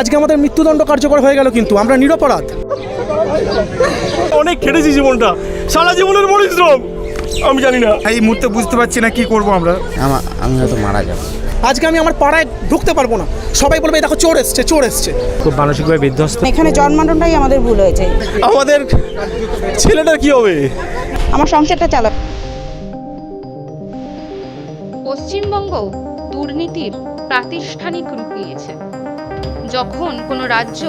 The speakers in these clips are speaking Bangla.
আজকে আমাদের মৃত্যুদণ্ড কার্যকর হয়ে গেল কিন্তু আমরা নিরপরাধ। অনেক খেটেছি জীবনটা সারা জীবনের পরিশ্রম আমি জানি না। এই মুহূর্তে বুঝতে পারছি না কি করব আমরা। আমা আমি হয়তো মারা যাব। আজকে আমি আমার পাড়ায় ঢুকতে পারব না। সবাই বলবে দেখো চোর এসছে চোর এসছে। খুব মানসিকভাবে বিধ্বস্ত। এখানে জন্মানোটাই আমাদের ভুল হয়েছে। আমাদের ছেলেটার কি হবে? আমার সংসারটা চালা পশ্চিমবঙ্গ দুর্নীতির প্রাতিষ্ঠানিক রূপ নিয়েছে। যখন কোনো রাজ্য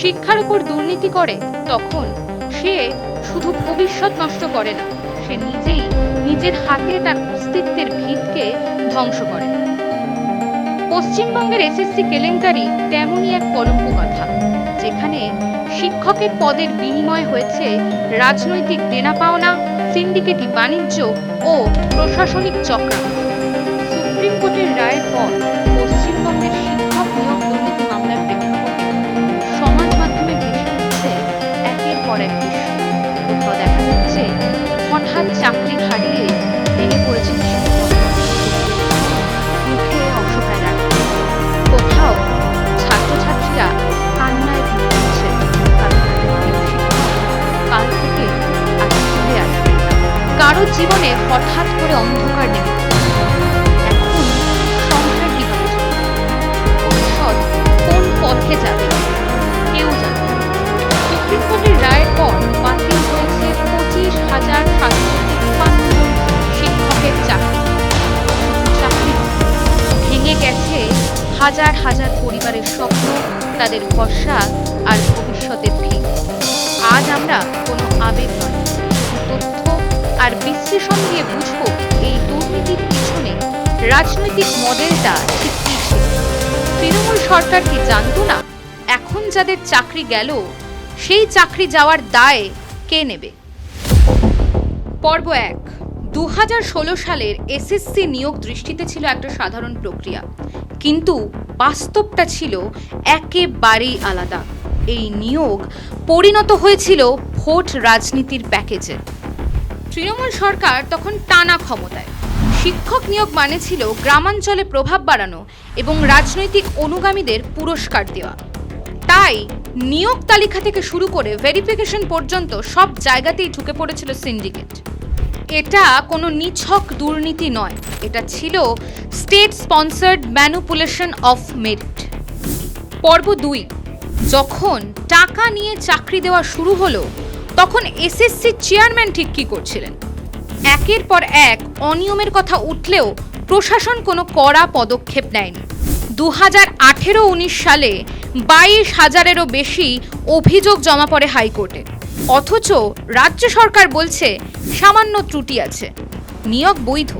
শিক্ষার উপর দুর্নীতি করে, তখন সে শুধু ভবিষ্যৎ নষ্ট করে না, সে নিজেই নিজের হাতে তার অস্তিত্বের ভিতকে ধ্বংস করে। পশ্চিমবঙ্গের এসএসসি কেলেঙ্কারি তেমনই এক কলঙ্ক কথা যেখানে শিক্ষকের পদের বিনিময় হয়েছে রাজনৈতিক দেনা পাওনা সিন্ডিকেটি বাণিজ্য ও প্রশাসনিক চক্রান্ত। সুপ্রিম কোর্টের রায়ের পর পর। এক দেখা যাচ্ছে হঠাৎ চাকরি হারিয়ে হাজার হাজার পরিবারের স্বপ্ন, তাদের ভরসা আর ভবিষ্যতের ভিত আজ আমরা কোনো আবেগ নয়, তথ্য আর বিশ্লেষণ দিয়ে বুঝব এই দুর্নীতির পিছনে রাজনৈতিক মডেলটা ঠিক কী ছিল। তৃণমূল সরকার কি জানতো না, এখন যাদের চাকরি গেল, সেই চাকরি যাওয়ার দায় কে নেবে? পর্ব এক। দু হাজার ষোলো সালের এসএসসি নিয়োগ দৃষ্টিতে ছিল একটা সাধারণ প্রক্রিয়া। কিন্তু বাস্তবটা ছিল একেবারেই আলাদা। এই নিয়োগ পরিণত হয়েছিল ভোট রাজনীতির প্যাকেজে। তৃণমূল সরকার তখন টানা ক্ষমতায়। শিক্ষক নিয়োগ মানে ছিল গ্রামাঞ্চলে প্রভাব বাড়ানো এবং রাজনৈতিক অনুগামীদের পুরস্কার দেওয়া। তাই নিয়োগ তালিকা থেকে শুরু করে ভেরিফিকেশন পর্যন্ত সব জায়গাতেই ঢুকে পড়েছিল সিন্ডিকেট এটা কোনো নিছক দুর্নীতি নয়। এটা ছিল state sponsored manipulation of merit পর্ব দুই, যখন টাকা নিয়ে চাকরি দেওয়া শুরু হলো, তখন এসএসসি চেয়ারম্যান ঠিক কী করছিলেন? একের পর এক অনিয়মের কথা উঠলেও প্রশাসন কোনো কড়া পদক্ষেপ নেয়নি। দু হাজার আঠেরো উনিশ সালে বাইশ হাজারেরও বেশি অভিযোগ জমা পড়ে হাইকোর্টে। অথচ রাজ্য সরকার বলছে সামান্য ত্রুটি আছে। নিয়োগ বৈধ।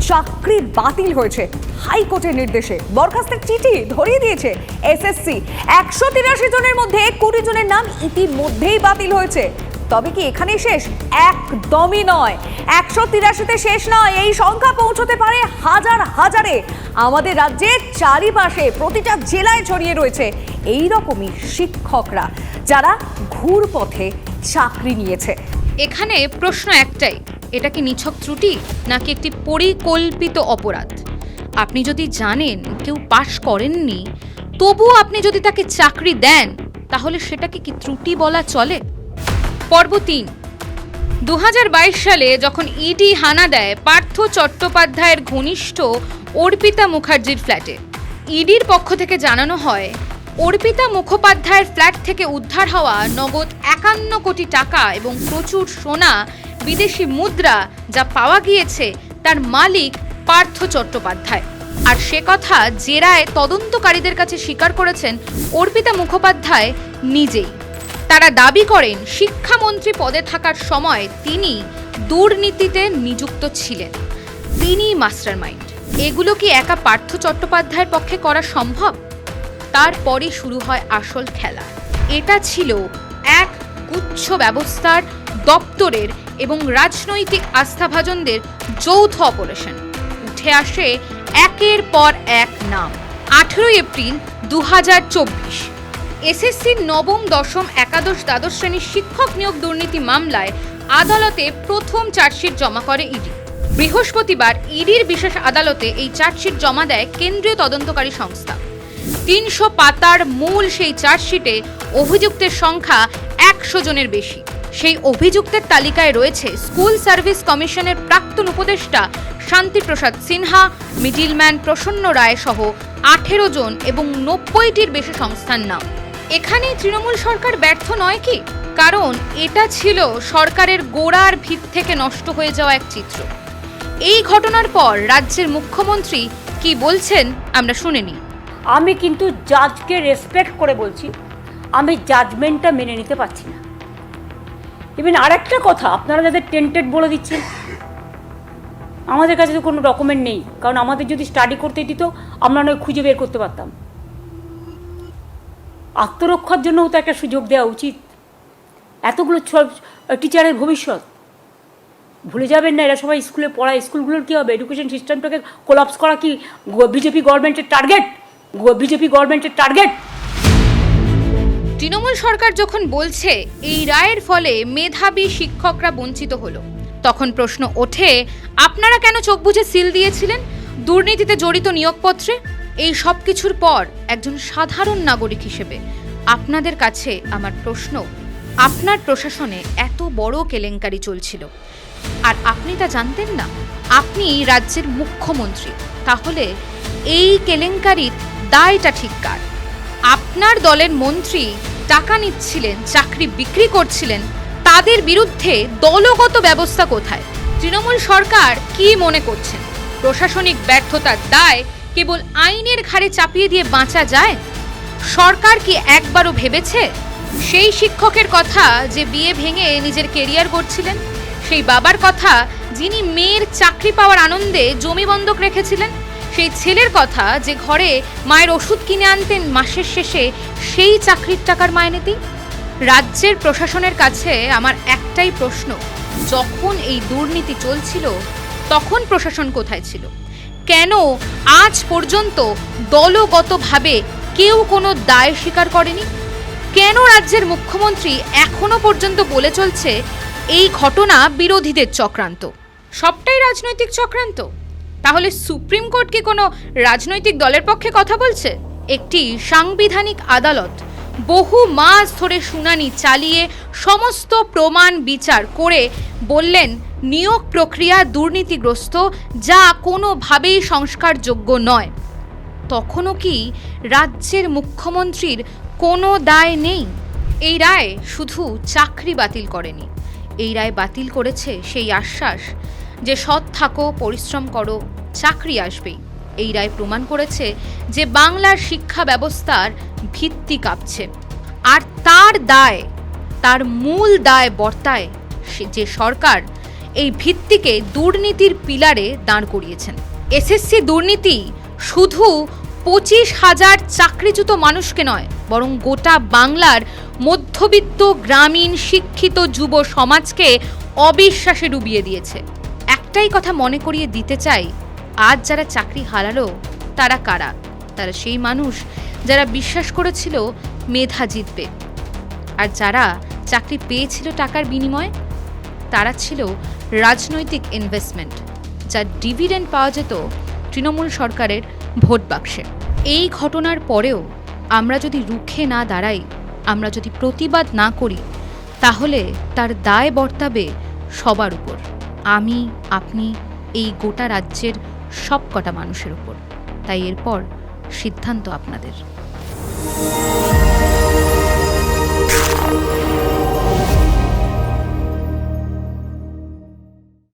চাকরি বাতিল হয়েছে। হাইকোর্টের নির্দেশে বরখাস্তের চিঠি ধরিয়ে দিয়েছে এসএসসি। একশো তিরাশি জনের মধ্যে কুড়ি জনের নাম ইতিমধ্যেই বাতিল হয়েছে। তবে কি এখানেই শেষ? একদমই নয়। একশো তিরাশিতে শেষ নয়। এই সংখ্যা পৌঁছতে পারে হাজার হাজারে। আমাদের রাজ্যের চারিপাশে প্রতিটা জেলায় ছড়িয়ে রয়েছে। এই রকমই শিক্ষকরা, যারা ঘুর পথে চাকরি নিয়েছে। এখানে প্রশ্ন একটাই, এটা কি নিছক ত্রুটি নাকি একটি পরিকল্পিত অপরাধ? আপনি যদি জানেন, কেউ পাশ করেননি, তবুও আপনি যদি তাকে চাকরি দেন, তাহলে সেটাকে কি ত্রুটি বলা চলে? পর্ব তিন দু সালে যখন ইডি হানা দেয়, পার্থ চট্টোপাধ্যায়ের ঘনিষ্ঠ অর্পিতা মুখার্জির ফ্ল্যাটে। ইডির পক্ষ থেকে জানানো হয় অর্পিতা মুখোপাধ্যায়ের ফ্ল্যাট থেকে উদ্ধার হওয়া নগদ একান্ন কোটি টাকা এবং প্রচুর সোনা, বিদেশি মুদ্রা যা পাওয়া গিয়েছে তার মালিক পার্থ চট্টোপাধ্যায়। আর সে কথা জেরায় তদন্তকারীদের কাছে স্বীকার করেছেন অর্পিতা মুখোপাধ্যায় নিজেই। তারা দাবি করেন, শিক্ষামন্ত্রী পদে থাকার সময় তিনি দুর্নীতিতে নিযুক্ত ছিলেন। তিনি মাস্টারমাইন্ড। এগুলো কি একা পার্থ চট্টোপাধ্যায়ের পক্ষে করা সম্ভব? তারপরে শুরু হয় আসল খেলা। এটা ছিল এক গুচ্ছ ব্যবস্থার, দপ্তরের এবং রাজনৈতিক আস্থাভাজনদের যৌথ অপারেশন। উঠে আসে একের পর এক নাম, আঠেরোই এপ্রিল দু হাজার চব্বিশ এসএসসির নবম, দশম, একাদশ, দ্বাদশ শ্রেণির শিক্ষক নিয়োগ দুর্নীতি মামলায় আদালতে প্রথম চার্জশিট জমা করে ইডি। বৃহস্পতিবার ইডির বিশেষ আদালতে এই চার্জশিট জমা দেয় কেন্দ্রীয় তদন্তকারী সংস্থা। তিনশো পাতার মূল সেই চার্জশিটে অভিযুক্তের সংখ্যা একশো জনের বেশি। সেই অভিযুক্তের তালিকায় রয়েছে স্কুল সার্ভিস কমিশনের প্রাক্তন উপদেষ্টা শান্তিপ্রসাদ সিনহা, মিডিলম্যান প্রসন্ন রায় সহ আঠেরো জন এবং নব্বইটির বেশি সংস্থার নাম। এখানেই তৃণমূল সরকার ব্যর্থ নয় কি? কারণ এটা ছিল সরকারের গোড়ার ভিত থেকে নষ্ট হয়ে যাওয়া এক চিত্র। এই ঘটনার পর রাজ্যের মুখ্যমন্ত্রী কি বলছেন আমরা শুনে নিই। আমি কিন্তু জাজকে রেসপেক্ট করে বলছি। আমি জাজমেন্টটা মেনে নিতে পারছি না। ইভেন আরেকটা কথা, আপনারা যাদের টেন্টেড বলে দিচ্ছেন, আমাদের কাছে তো কোনো ডকুমেন্ট নেই। কারণ আমাদের যদি স্টাডি করতে দিত, আমরা নয় খুঁজে বের করতে পারতাম। আত্মরক্ষার জন্যও তো একটা সুযোগ দেওয়া উচিত। এতগুলো টিচারের ভবিষ্যৎ। ভুলে যাবেন না, এরা সবাই স্কুলে পড়া স্কুলগুলোর কী হবে? এডুকেশন সিস্টেমটাকে কোলাপস করা কি বিজেপি গভর্নমেন্টের টার্গেট বিজেপি গভর্নমেন্টের টার্গেট তৃণমূল সরকার যখন বলছে এই রায়ের ফলে মেধাবী শিক্ষকরা বঞ্চিত হলো, তখন প্রশ্ন ওঠে, আপনারা কেন চোখ বুজে সিল দিয়েছিলেন দুর্নীতিতে জড়িত নিয়োগপত্রে? এই সব কিছুর পর একজন সাধারণ নাগরিক হিসেবে আপনাদের কাছে আমার প্রশ্ন, আপনার প্রশাসনে এত বড় কেলেঙ্কারি চলছিল, আর আপনি তা জানতেন না? আপনি রাজ্যের মুখ্যমন্ত্রী, তাহলে এই কেলেঙ্কারির দায়টা ঠিক কার? আপনার দলের মন্ত্রী টাকা নিচ্ছিলেন, চাকরি বিক্রি করছিলেন, তাদের বিরুদ্ধে দলগত ব্যবস্থা কোথায়? তৃণমূল সরকার কি মনে করছেন? প্রশাসনিক ব্যর্থতার দায় কেবল আইনের ঘাড়ে চাপিয়ে দিয়ে বাঁচা যায়? সরকার কি একবারও ভেবেছে? সেই শিক্ষকের কথা যে বিয়ে ভেঙে নিজের কেরিয়ার করছিলেন সেই বাবার কথা যিনি মেয়ের চাকরি পাওয়ার আনন্দে জমি বন্ধক রেখেছিলেন সেই ছেলের কথা যে ঘরে মায়ের ওষুধ কিনে আনতেন মাসের শেষে, সেই চাকরির টাকার মাইনেতেই রাজ্যের প্রশাসনের কাছে আমার একটাই প্রশ্ন, যখন এই দুর্নীতি চলছিল, তখন প্রশাসন কোথায় ছিল? কেন আজ পর্যন্ত দলগতভাবে কেউ কোনো দায় স্বীকার করেনি? কেন রাজ্যের মুখ্যমন্ত্রী এখনও পর্যন্ত বলে চলছে, এই ঘটনা বিরোধীদের চক্রান্ত? সবটাই রাজনৈতিক চক্রান্ত? তাহলে সুপ্রিম কোর্ট কি কোনো রাজনৈতিক দলের পক্ষে কথা বলছে? একটি সাংবিধানিক আদালত বহু মাস ধরে শুনানি চালিয়ে সমস্ত প্রমাণ বিচার করে বললেন, নিয়োগ প্রক্রিয়া দুর্নীতিগ্রস্ত, যা কোনোভাবেই সংস্কারযোগ্য নয়। তখনও কি রাজ্যের মুখ্যমন্ত্রীর কোনো দায় নেই? এই রায় শুধু চাকরি বাতিল করেনি। এই রায় বাতিল করেছে সেই আশ্বাস যে সৎ থাকো, পরিশ্রম করো, চাকরি আসবেই এই রায় প্রমাণ করেছে যে বাংলার শিক্ষা ব্যবস্থার ভিত্তি কাঁপছে। আর তার দায়, তার মূল দায় বর্তায় যে সরকার এই ভিত্তিকে দুর্নীতির পিলারে দাঁড় করিয়েছেন। এসএসসি দুর্নীতি শুধু পঁচিশ হাজার চাকরিচ্যুত মানুষকে নয়, বরং গোটা বাংলার মধ্যবিত্ত, গ্রামীণ, শিক্ষিত যুব সমাজকে অবিশ্বাসে ডুবিয়ে দিয়েছে। একটাই কথা মনে করিয়ে দিতে চাই, আজ যারা চাকরি হারালো, তারা কারা? তারা সেই মানুষ যারা বিশ্বাস করেছিল মেধা জিতবে। আর যারা চাকরি পেয়েছিল টাকার বিনিময়ে, তারা ছিল রাজনৈতিক ইনভেস্টমেন্ট যার ডিভিডেন্ড পাওয়া যেত তৃণমূল সরকারের ভোট বাক্সে। এই ঘটনার পরেও আমরা যদি রুখে না দাঁড়াই, আমরা যদি প্রতিবাদ না করি, তাহলে তার দায় বর্তাবে সবার উপর। আমি আপনি এই গোটা রাজ্যের সব কটা মানুষের উপর। তাই এরপর সিদ্ধান্ত আপনাদের।